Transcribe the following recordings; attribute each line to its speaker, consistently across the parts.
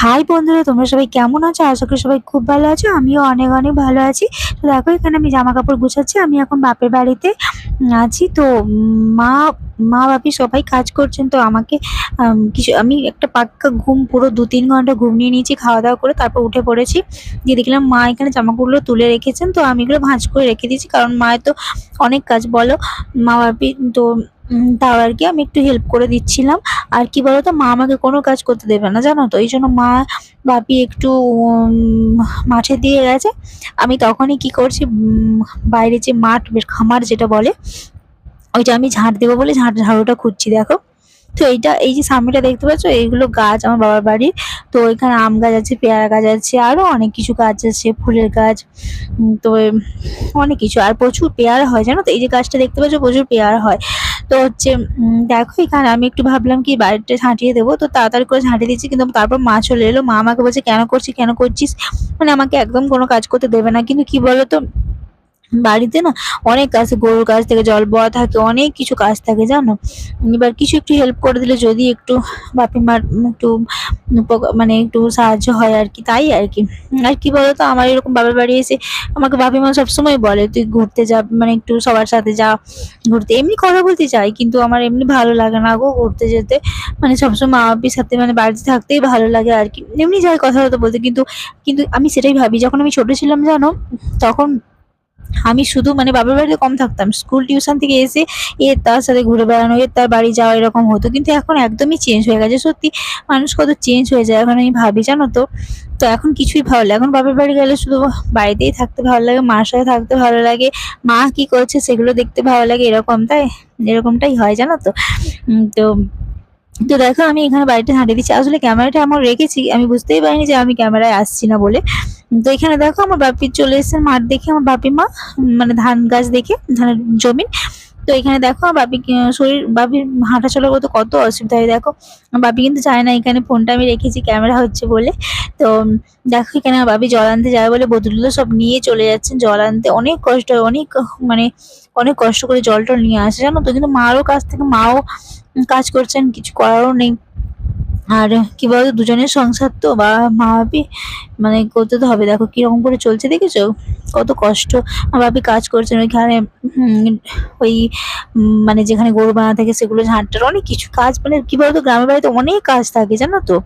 Speaker 1: High বন্ধুরা, তোমরা সবাই কেমন আছো? আশা করি সবাই খুব ভালো আছো। আমিও অনেক অনেক ভালো আছি। তো দেখো, এখানে আমি জামা কাপড় গুছাচ্ছি। আমি এখন বাপের বাড়িতে আছি। তো মা মা, বাপি সবাই কাজ করছেন। তো আমাকে কিছু, আমি একটা পাক্কা ঘুম, পুরো দু তিন ঘণ্টা ঘুম নিয়ে নিয়েছি খাওয়া দাওয়া করে তারপর উঠে পড়েছি। দিয়ে দেখলাম মা এখানে জামাগুলো তুলে রেখেছেন। তো আমি এগুলো ভাঁজ করে রেখে দিয়েছি। কারণ মায়ের তো অনেক কাজ, বলো। মা, বাপি, তো তাও আর কি আমি একটু হেল্প করে দিচ্ছিলাম। আর কি বলতো, মা আমাকে কোনো কাজ করতে দেবে না, জানো তো? এই জন্য মা বাপি একটু মাঠে দিয়ে গেছে। আমি তখনই কি করছি বাইরে যে মাঠ খামার যেটা বলে, ওইটা আমি ঝাঁট দেবো বলে ঝাঁট, ঝাড়ুটা খুঁজছি, দেখো। তো এইটা, এই যে সামনেটা দেখতে পাচ্ছ, এইগুলো গাছ আমার বাবার বাড়ির। তো এখানে আম গাছ আছে, পেয়ারা গাছ আছে আরও অনেক কিছু গাছ আছে, ফুলের গাছ তো, অনেক কিছু। আর প্রচুর পেয়ারা হয়, জানো তো? এই যে গাছটা দেখতে পাচ্ছ, প্রচুর পেয়ারা হয়। তো হচ্ছে দেখো এখানে আমি একটু ভাবলাম কি বাড়িটা ঝাঁটিয়ে দেবো, তো তাড়াতাড়ি করে ঝাঁটিয়ে দিচ্ছি, কিন্তু তারপর মা চলে এলো। মা আমাকে বলছে, কেন করছিস কেন করছিস? মানে আমাকে একদম কোনো কাজ করতে দেবে না। কিন্তু কি বলতো বাড়িতে না অনেক কাজ গরুর কাছ থেকে জল বওয়া থাকে, অনেক কিছু কাজ থাকে, জানো? এবার কিছু একটু হেল্প করে দিলে যদি একটু বাপি মার একটু মানে একটু সাহায্য হয় আর কি, তাই আর কি। আর কি বলতো, আমার এরকম বাবার বাড়ি এসে আমাকে বাপি মা সবসময় বলে, তুই ঘুরতে যা মানে একটু সবার সাথে যা, ঘুরতে। এমনি কথা বলতে চাই কিন্তু আমার এমনি ভালো লাগে না গো ঘুরতে যেতে। মানে সবসময় মা বাপির সাথে মানে বাড়িতে থাকতেই ভালো লাগে আর কি। এমনি যাই কথা বলতে, কিন্তু কিন্তু আমি সেটাই ভাবি, যখন আমি ছোট ছিলাম, জানো? তখন আমি শুধু মানে বাবার বাড়িতে কম থাকতাম। স্কুল, টিউশন থেকে এসে এ তার সাথে ঘুরে বেড়ানো এর তার বাড়ি যাওয়া এরকম হতো। কিন্তু এখন একদমই চেঞ্জ হয়ে গেছে। সত্যি মানুষ কত চেঞ্জ হয়ে যায়, এখন আমি ভাবি, জানো তো? তো এখন কিছুই ভালো লাগে। এখন বাবার বাড়ি গেলে শুধু বাড়িতেই থাকতে ভালো লাগে, মার সাথে থাকতে ভালো লাগে, মা কি করছে সেগুলো দেখতে ভালো লাগে, এরকম তাই? এরকমটাই হয়, জানো তো? তো তো দেখো, আমি এখানে বাড়িটা হাঁটিয়ে দিচ্ছি। আসলে ক্যামেরাটা আমার রেখেছি, আমি বুঝতেই পারিনি যে আমি ক্যামেরায় আসছি না বলে। তো এখানে দেখো, আমার বাপি চলে এসেছে মাঠ দেখে, আমার বাপি মা মানে ধান গাছ দেখে, ধানের জমি। তো এখানে দেখো বাপি শরীর বাপির হাঁটা চলা করতে কত অসুবিধা হয় দেখো। বাপি কিন্তু চায় না, এখানে ফোনটা আমি রেখেছি, ক্যামেরা হচ্ছে বলে। তো দেখো, এখানে আমার বাপি জল আনতে যায় বলে বোতলগুলো সব নিয়ে চলে যাচ্ছেন জল আনতে অনেক কষ্ট হয়, অনেক মানে অনেক কষ্ট করে জল টল নিয়ে আসে, জানো তো? কিন্তু মারও কাছ থেকে, মাও কাজ করছেন, কিছু করারও নেই। আর কি বলতো, দুজনের সংসার তো, বা মা বাপি মানে করতে তো হবে। দেখো কীরকম করে চলছে, দেখেছ? কত কষ্ট। মা বাপি কাজ করছেন, ওইখানে ওই মানে যেখানে গরু বানা থাকে, সেগুলো ঝাঁটটার অনেক কিছু কাজ। মানে কি বলতো, গ্রামের বাড়িতে অনেক কাজ থাকে, জানো তো?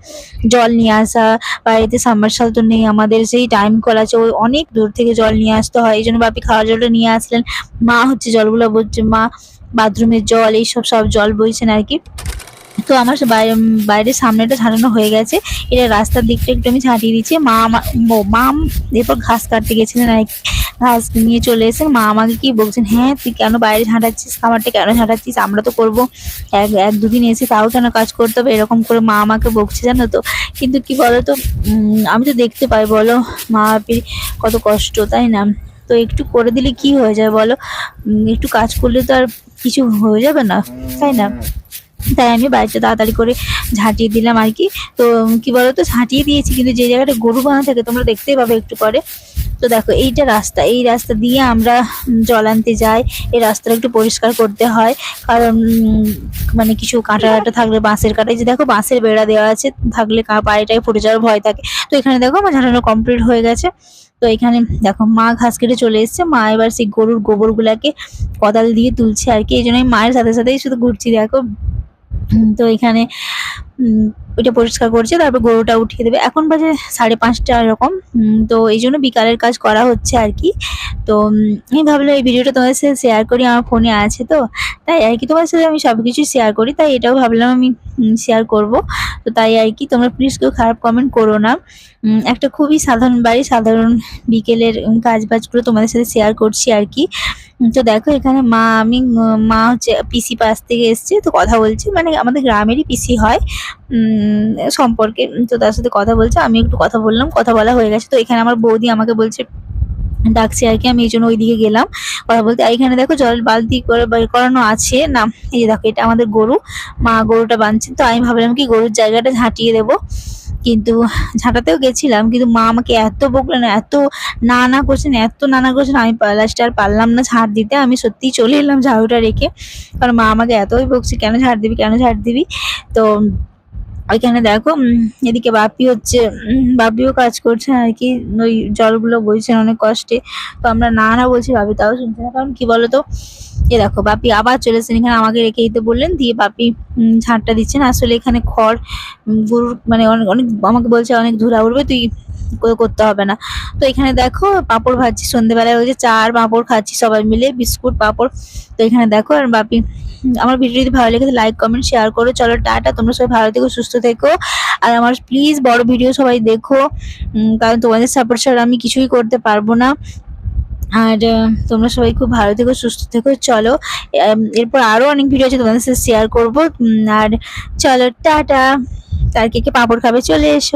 Speaker 1: জল নিয়ে আসা, বাড়িতে সাবমার্শাল তো নেই, আমাদের সেই টাইম কল আছে, ওই অনেক দূর থেকে জল নিয়ে আসতে হয়। এই জন্য বাপি খাওয়ার জলটা নিয়ে আসলেন। মা হচ্ছে জলগুলো বলছে মা বাথরুমের জল এইসব সব জল বইছেন আর কি তো আমার বাইরে বাইরের সামনেটা ঝাঁটানো হয়ে গেছে। এটা রাস্তার দিকটা একটু আমি ঝাঁটিয়ে দিচ্ছি। মা আমা- ও- মা এরপর ঘাস কাটতে গেছিলেন আর কি। ঘাস নিয়ে চলে এসে মা আমাকে কি বলছেন হ্যাঁ তুই কেন বাইরে ঝাঁটাচ্ছিস? খামারটা কেন ঝাঁটাচ্ছিস? আমরা তো করব। এক এক দুদিন এসে তাও কেন কাজ করতে হবে? এরকম করে মা আমাকে বকছে জানো তো। কিন্তু কি বলতো? উম, আমি তো দেখতে পাই বলো। মা কত কষ্ট তাই না? তো একটু করে দিলে কি হয়ে যায় বলো? একটু কাজ করলে তো আর কিছু হয়ে যাবে না, তাই না? তাই আমি বাড়িটা তাড়াতাড়ি করে ঝাঁটিয়ে দিলাম আর কি। তো কি বলতো? ঝাঁটিয়ে দিয়েছি, কিন্তু যে জায়গাটা গরু বাঁধা থাকে, তোমরা দেখতেই পাবে একটু পরে। তো দেখো, এইটা রাস্তা। এই রাস্তা দিয়ে আমরা জল আনতে যাই। এই রাস্তাটা একটু পরিষ্কার করতে হয়। কারণ মানে কিছু কাঁটা কাঁটা থাকলে বাঁশের কাঁটা। যে দেখো, বাঁশের বেড়া দেওয়া আছে। থাকলে পায়েটায় ফুটে যাওয়ার ভয় থাকে। তো এখানে দেখো, আমার ঝাঁটানো কমপ্লিট হয়ে গেছে। তো এখানে দেখো, মা ঘাস কেটে চলে এসেছে। মা এবার সেই গরুর গোবরগুলাকে কোদাল দিয়ে তুলছে আর কি। এই জন্য মায়ের সাথে সাথেই শুধু ঘুরছি, দেখো। তো এখানে ওইটা পরিষ্কার করছে, তারপর গরুটা উঠিয়ে দেবে। এখন বাজে সাড়ে পাঁচটা এরকম। তো এই জন্য বিকালের কাজ করা হচ্ছে আর কি। তো আমি ভাবলাম এই ভিডিওটা তোমাদের সাথে শেয়ার করি, আমার ফোনে আছে তো। তাই আর কি তোমার সাথে আমি সব কিছু শেয়ার করি, তাই এটাও ভাবলাম আমি শেয়ার করব। তো তাই আর কি, তোমরা প্লিজ কেউ খারাপ কমেন্ট করো না। একটা খুবই সাধারণ বাড়ি সাধারণ বিকেলের কাজ বাজগুলো তোমাদের সাথে শেয়ার করছি আর কি। তো দেখো এখানে মা, আমি মা হচ্ছে পিসি পাশ থেকে এসছে, তো কথা বলছে। মানে আমাদের গ্রামেরই পিসি হয়। সম্পর্কে। তো তার সাথে কথা বলছে, আমি একটু কথা বললাম, কথা বলা হয়ে গেছে। তো এখানে আমার বৌদি আমাকে বলছে, ডাকছে আর কি, আমি এই জন্য ওইদিকে গেলাম। কথা বলতে, আর এখানে দেখো জল বালতি করে বের করানো আছে। না, এই যে দেখো, এটা আমাদের গরু। মা গরুটা বাঁধছেন তো আমি ভাবলাম কি, গরুর জায়গাটা ঝাঁটিয়ে দেবো। কিন্তু ঝাঁটাতেও গেছিলাম, কিন্তু মা আমাকে এত বকলেন, এত না না করছেন, এত না না করছেন, আমি লাস্টে আর পারলাম না ঝাড় দিতে। আমি সত্যিই চলে এলাম ঝাড়ুটা রেখে। কারণ মা আমাকে এতই বকছে, কেন ঝাড় দিবি, কেন ঝাড় দিবি? তো ওইখানে দেখো এদিকে বাপি হচ্ছে বাপিও কাজ করছে আর কি, ওই জলগুলো বইছেন অনেক কষ্টে। তো আমরা না না বলছি বাপি তাও শুনছে না, কারণ কি বলতো? এ দেখো, বাপি আবার চলে এসেছেন, এখানে আমাকে রেখে দিতে বললেন, দিয়ে বাপি ঝাঁটটা দিচ্ছেন। আসলে এখানে খড় গরুর মানে অনেক অনেক, আমাকে বলছে অনেক ধুলা উঠবে তুই করতে হবে না। তো এখানে দেখো, পাঁপড় ভাজছি সন্ধ্যেবেলায় ওই যে চা আর পাঁপড় খাচ্ছি সবাই মিলে, বিস্কুট, পাঁপড়। তো এখানে দেখো, আর বাপি আমার ভিডিও যদি ভালো লেগে লাইক কমেন্ট শেয়ার করো। চলো, টাটা। তোমরা সবাই ভালো থেকো, সুস্থ থেকো। আর আমার প্লিজ বড় ভিডিও সবাই দেখো। কারণ তোমাদের সাপোর্ট ছাড়া আমি কিছুই করতে পারব না। আর তোমরা সবাই খুব ভালো থেকো, সুস্থ থেকো। চলো এরপর আরও অনেক ভিডিও আছে তোমাদের সাথে শেয়ার করব। আর চলো, টাটা। তার কে কে পাঁপড় খাবে, চলে এসো।